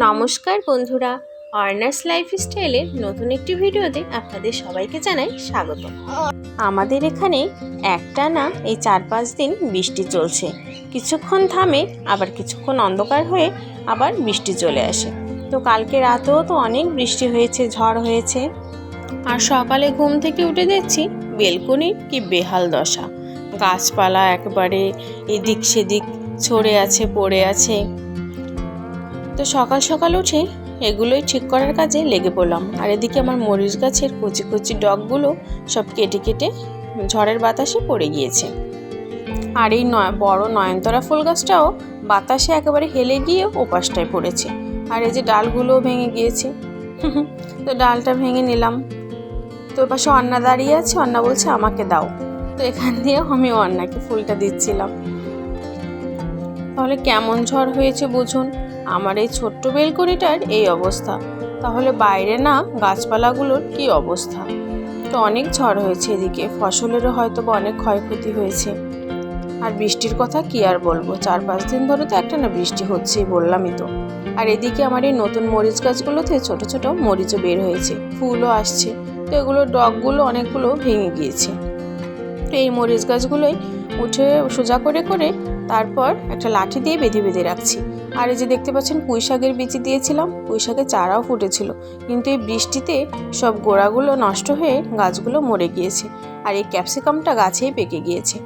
নমস্কার বন্ধুরা অর্নার্স লাইফস্টাইলের নতুন একটি ভিডিওতে আপনাদের সবাইকে জানাই স্বাগত। আমাদের এখানে একটা না এই চার পাঁচ দিন বৃষ্টি চলছে। কিছুক্ষণ থামে, আবার কিছুক্ষণ অন্ধকার হয়ে আবার বৃষ্টি চলে আসে। তো কালকে রাতেও তো অনেক বৃষ্টি হয়েছে, ঝড় হয়েছে। আর সকালে ঘুম থেকে উঠে দেখছি বেলকনির কি বেহাল দশা। গাছপালা একবারে এদিক সেদিক ছড়ে আছে, পড়ে আছে। তো সকাল সকাল উঠে এগুলোই ঠিক করার কাজে লেগে পড়লাম। আর এদিকে আমার মরিচ গাছের কচি কচি ডগগুলো সব কেটে কেটে ঝড়ের বাতাসে পড়ে গিয়েছে। আর এই নয়, বড় নয়নতরা ফুল গাছটাও বাতাসে একেবারে হেলে গিয়ে ওপাশটায় পড়েছে। আর এই যে ডালগুলোও ভেঙে গিয়েছে। তো ডালটা ভেঙে নিলাম। তো পাশে অন্না দাঁড়িয়ে আছে। অন্না বলছে, আমাকে দাও। তো এখান দিয়ে আমি অন্নাকে ফুলটা দিচ্ছিলাম। তাহলে কেমন ঝড় হয়েছে বুঝুন। আমার এই ছোট্ট বেলকনিটার এই অবস্থা। তাহলে বাইরে না গাছপালাগুলোর কি অবস্থা? তো অনেক ঝড় হয়েছে এদিকে। ফসলেরও হয়তো বা অনেক ক্ষয়ক্ষতি হয়েছে। আর বৃষ্টির কথা কি আর বলব? চার পাঁচ দিন ধরে তো একটা না বৃষ্টি হচ্ছেই বললামই তো। আর এদিকে আমার এই নতুন মরিচ গাছগুলোতে ছোট ছোট মরিচও বের হয়েছে। ফুলও আসছে। তো এগুলোর ডগগুলো অনেকগুলো ভেঙে গিয়েছে। এই মরিচ গাছগুলোই উঠে সোজা করে করে তারপর একটা লাঠি দিয়ে বেঁধে বেঁধে রাখছি। আর এই যে দেখতে পাচ্ছেন পুঁই শাকের বিচি দিয়েছিলাম পুঁই শাকের চারাও ফুটেছিল। কিন্তু এই বৃষ্টিতে সব গোড়াগুলো নষ্ট হয়ে গাছগুলো মরে গিয়েছে আর এই ক্যাপসিকামটা গাছেই পেকে গিয়েছে।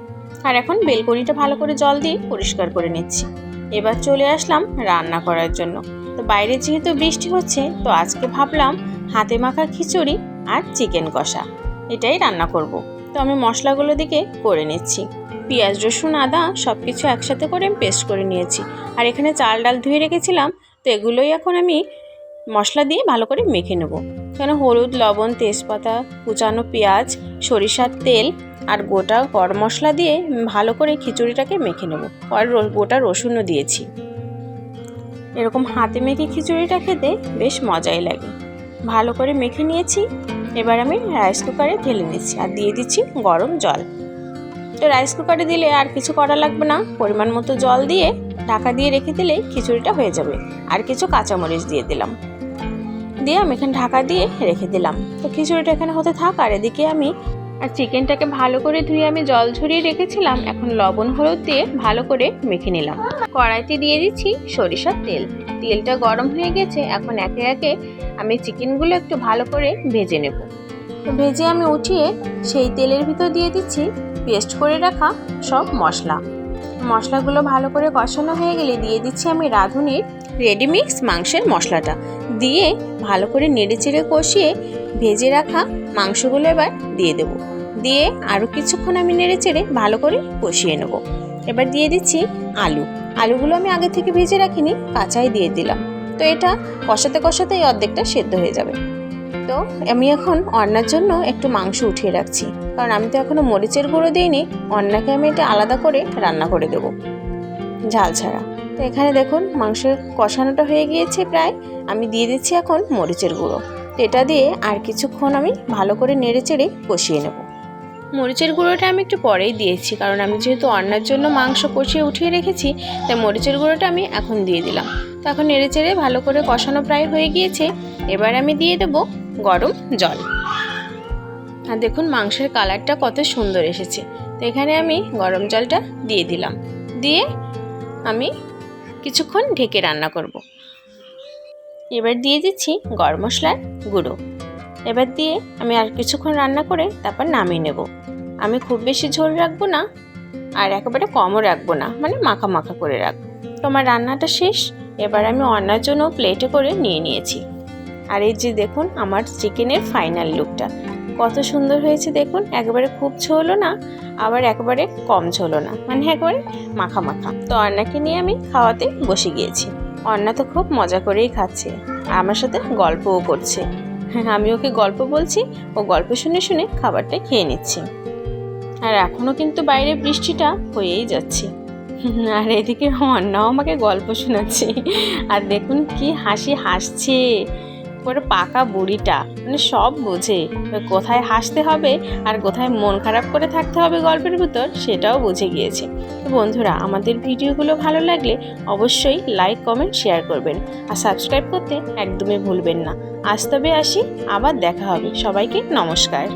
আর এখন বেলকনিটা ভালো করে জল দিয়ে পরিষ্কার করে নিচ্ছি। এবার চলে আসলাম রান্না করার জন্য। তো বাইরে যেহেতু বৃষ্টি হচ্ছে, তো আজকে ভাবলাম হাতে মাখা খিচুড়ি আর চিকেন কষা। এটাই রান্না করব। তো আমি মশলাগুলো দিকে করে নিচ্ছি। পেঁয়াজ, রসুন, আদা সব কিছু একসাথে করে আমি পেস্ট করে নিয়েছি। আর এখানে চাল, ডাল ধুয়ে রেখেছিলাম, তো এগুলোই এখন আমি মশলা দিয়ে ভালো করে মেখে নেব। কেন হলুদ, লবণ, তেজপাতা, কুচানো পেঁয়াজ, সরিষার তেল আর গোটা গরম মশলা দিয়ে ভালো করে খিচুড়িটাকে মেখে নেব। আর গোটা রসুনও দিয়েছি। এরকম হাতে মেখে খিচুড়িটা খেতে বেশ মজাই লাগে। ভালো করে মেখে নিয়েছি। এবার আমি রাইস কুকারে ঢেলে নিচ্ছি আর দিয়ে দিচ্ছি গরম জল। তো রাইস কুকারে দিলে আর কিছু করা লাগবে না। পরিমাণ মতো জল দিয়ে ঢাকা দিয়ে রেখে দিলেই খিচুড়িটা হয়ে যাবে। আর কিছু কাঁচামরিচ দিয়ে দিলাম। দিয়ে আমি এখানে ঢাকা দিয়ে রেখে দিলাম। তো খিচুড়িটা এখানে হতে থাক আর এদিকে আমি আর চিকেনটাকে ভালো করে ধুয়ে আমি জল ঝরিয়ে রেখেছিলাম, এখন লবণ, হলুদ দিয়ে ভালো করে মেখে নিলাম। কড়াইতে দিয়ে দিচ্ছি সরিষার তেল। তেলটা গরম হয়ে গেছে, এখন একে একে আমি চিকেনগুলো একটু ভালো করে ভেজে নেব। ভেজে আমি উঠিয়ে সেই তেলের ভিতর দিয়ে দিচ্ছি পেস্ট করে রাখা সব মশলা। মশলাগুলো ভালো করে কষানো হয়ে গেলে দিয়ে দিচ্ছি আমি রাঁধুনির রেডিমিক্স মাংসের মশলাটা। দিয়ে ভালো করে নেড়ে চেড়ে কষিয়ে ভেজে রাখা মাংসগুলো এবার দিয়ে দেব। দিয়ে আরও কিছুক্ষণ আমি নেড়ে চেড়ে ভালো করে কষিয়ে নেব। এবার দিয়ে দিচ্ছি আলু। আলুগুলো আমি আগে থেকে ভেজে রাখিনি, কাঁচাই দিয়ে দিলাম। তো এটা কষাতে কষাতেই অর্ধেকটা সেদ্ধ হয়ে যাবে। তো আমি এখন অন্নার জন্য একটু মাংস উঠিয়ে রাখছি। কারণ আমি তো এখনও মরিচের গুঁড়ো দিইনি, অন্নাকে আমি এটা আলাদা করে রান্না করে দেবো। ঝাল ছাড়া। তো এখানে দেখুন, মাংসের কষানোটা হয়ে গিয়েছে প্রায়। আমি দিয়ে দিচ্ছি এখন মরিচের গুঁড়ো। এটা দিয়ে আর কিছুক্ষণ আমি ভালো করে নেড়ে চেড়ে কষিয়ে নেব। মরিচের গুঁড়োটা আমি একটু পরেই দিয়েছি, কারণ আমি যেহেতু অন্নার জন্য মাংস কষিয়ে উঠিয়ে রেখেছি, তাই মরিচের গুঁড়োটা আমি এখন দিয়ে দিলাম। তো এখন নেড়ে চেড়ে ভালো করে কষানো প্রায় হয়ে গিয়েছে। এবার আমি দিয়ে দেবো গরম জল। আর দেখুন, মাংসের কালারটা কত সুন্দর এসেছে। তো এখানে আমি গরম জলটা দিয়ে দিলাম। দিয়ে আমি কিছুক্ষণ ঢেকে রান্না করব। এবার দিয়ে দিচ্ছি গরম মশলার গুঁড়ো। এবার দিয়ে আমি আর কিছুক্ষণ রান্না করে তারপর নামিয়ে নেব। আমি খুব বেশি ঝোল রাখব না আর একেবারে কমও রাখব না মানে মাখা মাখা করে রাখব। তো আমার রান্নাটা শেষ, এবার আমি অন্যার জন্য প্লেটে করে নিয়ে নিয়েছি। আর এই যে দেখুন, আমার চিকেনের ফাইনাল লুকটা কত সুন্দর হয়েছে দেখুন, একবারে খুব ঝোলও না, আবার একবারে কম ঝোলও না। মানে একবারে মাখা মাখা। তো অন্নাকে নিয়ে আমি খাওয়াতে বসে গিয়েছি। অন্না তো খুব মজা করেই খাচ্ছে আর আমার সাথে গল্পও করছে। আমি ওকে গল্প বলছি, ও গল্প শুনে শুনে খাবারটা খেয়ে নিচ্ছে। আর এখনও কিন্তু বাইরে বৃষ্টিটা হয়েই যাচ্ছে। আর এদিকে অন্নাও আমাকে গল্প শোনাচ্ছে। আর দেখুন কি হাসি হাসছে। একেবারে পাকা বুড়িটা মানে সব বোঝে। কোথায় হাসতে হবে আর কোথায় মন খারাপ করে থাকতে হবে গল্পের ভিতর, সেটাও বুঝে গিয়েছে। তো বন্ধুরা, আমাদের ভিডিওগুলো ভালো লাগলে অবশ্যই লাইক কমেন্ট শেয়ার করবেন। আর সাবস্ক্রাইব করতে একদমই ভুলবেন না। আজ তবে আসি, আবার দেখা হবে। সবাইকে নমস্কার।